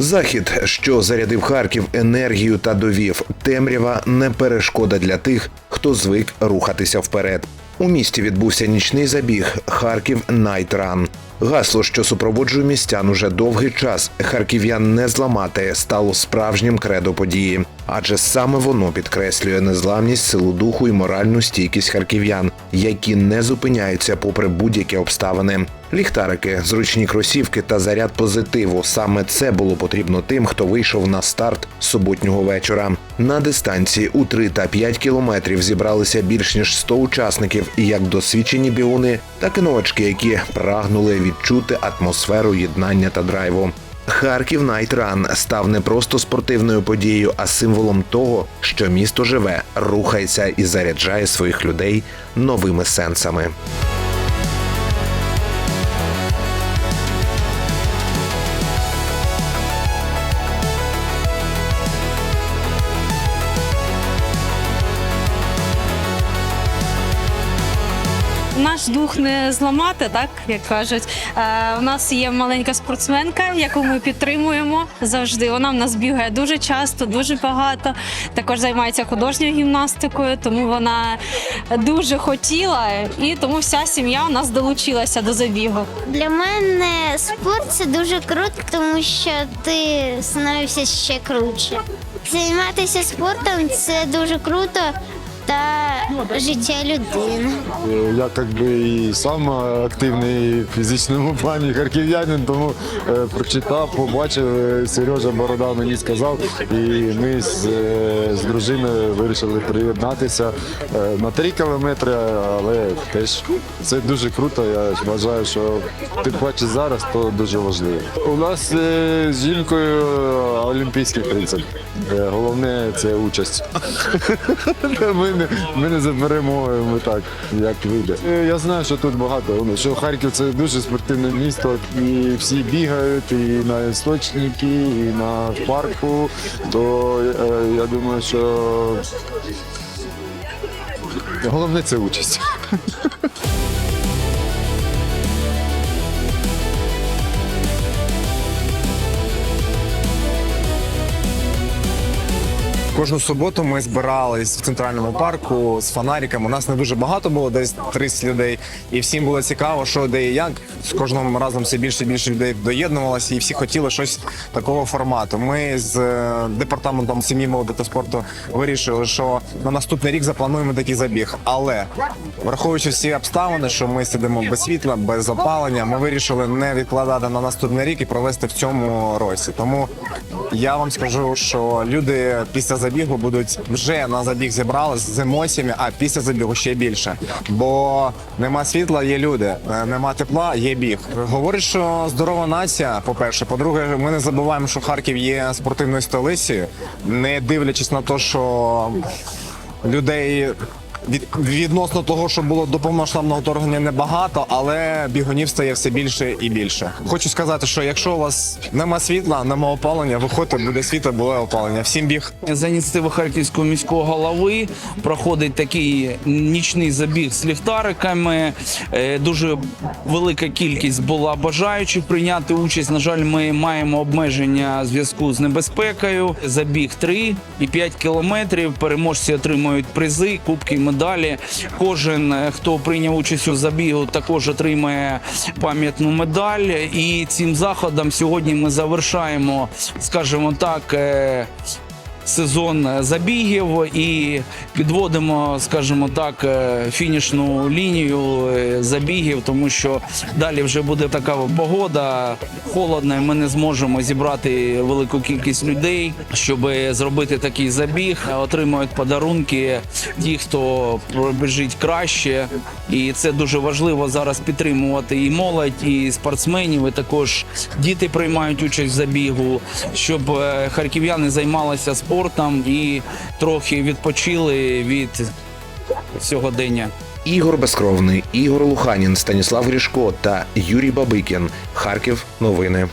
Захід, що зарядив Харків енергію та довів, темрява не перешкода для тих, хто звик рухатися вперед. У місті відбувся нічний забіг Харків Найт Ран. Гасло, що супроводжує містян уже довгий час, харків'ян не зламати, стало справжнім кредо події, адже саме воно підкреслює незламність, силу духу і моральну стійкість харків'ян, які не зупиняються попри будь-які обставини. Ліхтарики, зручні кросівки та заряд позитиву. Саме це було потрібно тим, хто вийшов на старт суботнього вечора. На дистанції у 3 та 5 кілометрів зібралися більш ніж 100 учасників, як досвідчені біуни, так і новачки, які прагнули відчути атмосферу єднання та драйву. Харків Найт Ран став не просто спортивною подією, а символом того, що місто живе, рухається і заряджає своїх людей новими сенсами. Наш дух не зламати, так як кажуть. Е, у нас є маленька спортсменка, яку ми підтримуємо завжди. Вона в нас бігає дуже часто, дуже багато. Також займається художньою гімнастикою, тому вона дуже хотіла, і тому вся сім'я у нас долучилася до забігу. Для мене спорт це дуже круто, тому що ти становишся ще круче. Займатися спортом це дуже круто та життя людини. Е, Я как би і сам активний в фізичному плані харків'янин, тому е, прочитав, побачив, е, Сережа Борода мені сказав, і ми з, з дружиною вирішили приєднатися на 3 кілометри, але теж це дуже круто. Я вважаю, що тим паче зараз то дуже важливо. У нас з жінкою олімпійський принцип. Головне це участь. Ми не, ми не за перемогою, ми так, як вийде. Е, Я знаю, що тут багато. ну, Що Харків це дуже спортивне місто, і всі бігають, і на істочники, і на парку. То е, я думаю, що головне це участь. Кожну суботу ми збирались в центральному парку з фонариками. У нас не дуже багато було, десь 30 людей, і всім було цікаво, що де і як. З кожним разом все більше і більше людей доєднувалося, і всі хотіли щось такого формату. Ми з е, департаментом сім'ї молоді та спорту вирішили, що на наступний рік заплануємо такий забіг. Але враховуючи всі обставини, що ми сидимо без світла, без опалення, ми вирішили не відкладати на наступний рік і провести в цьому році. Тому я вам скажу, що люди після забігу будуть вже на забіг зібрались з емоціями, а після забігу ще більше. Бо нема світла, є люди, е, нема тепла, є біг. Говорить, що здорова нація. По перше, по-друге, ми не забуваємо, що Харків є спортивною столицею, не дивлячись на те, що людей. Від, відносно того, що було до повномасштабного вторгнення небагато, але бігунів стає все більше і більше. Хочу сказати, що якщо у вас нема світла, нема опалення, виходьте, буде світло, буде опалення. Всім біг. За ініціативи Харківського міського голови проходить такий нічний забіг з ліхтариками. Е, Дуже велика кількість була бажаючих прийняти участь. На жаль, ми маємо обмеження зв'язку з небезпекою. Забіг 3 і 5 кілометрів. Переможці отримують призи, кубки, медалі. Кожен, е, хто прийняв участь у забігу, також отримає пам'ятну медаль. І цим заходом сьогодні ми завершаємо, скажімо так. Сезон забігів і підводимо, скажімо так, е, фінішну лінію е, забігів, тому що далі вже буде така погода холодна. Ми не зможемо зібрати велику кількість людей, щоб зробити такий забіг. Отримують подарунки ті, хто пробіжить краще, і це дуже важливо зараз підтримувати і молодь, і спортсменів. І також діти приймають участь в забігу, щоб е, харків'яни займалися спортом і трохи відпочили від сьогодення. Ігор Безкровний, Ігор Луханін, Станіслав Грішко та Юрій Бабикін. Харків. Новини.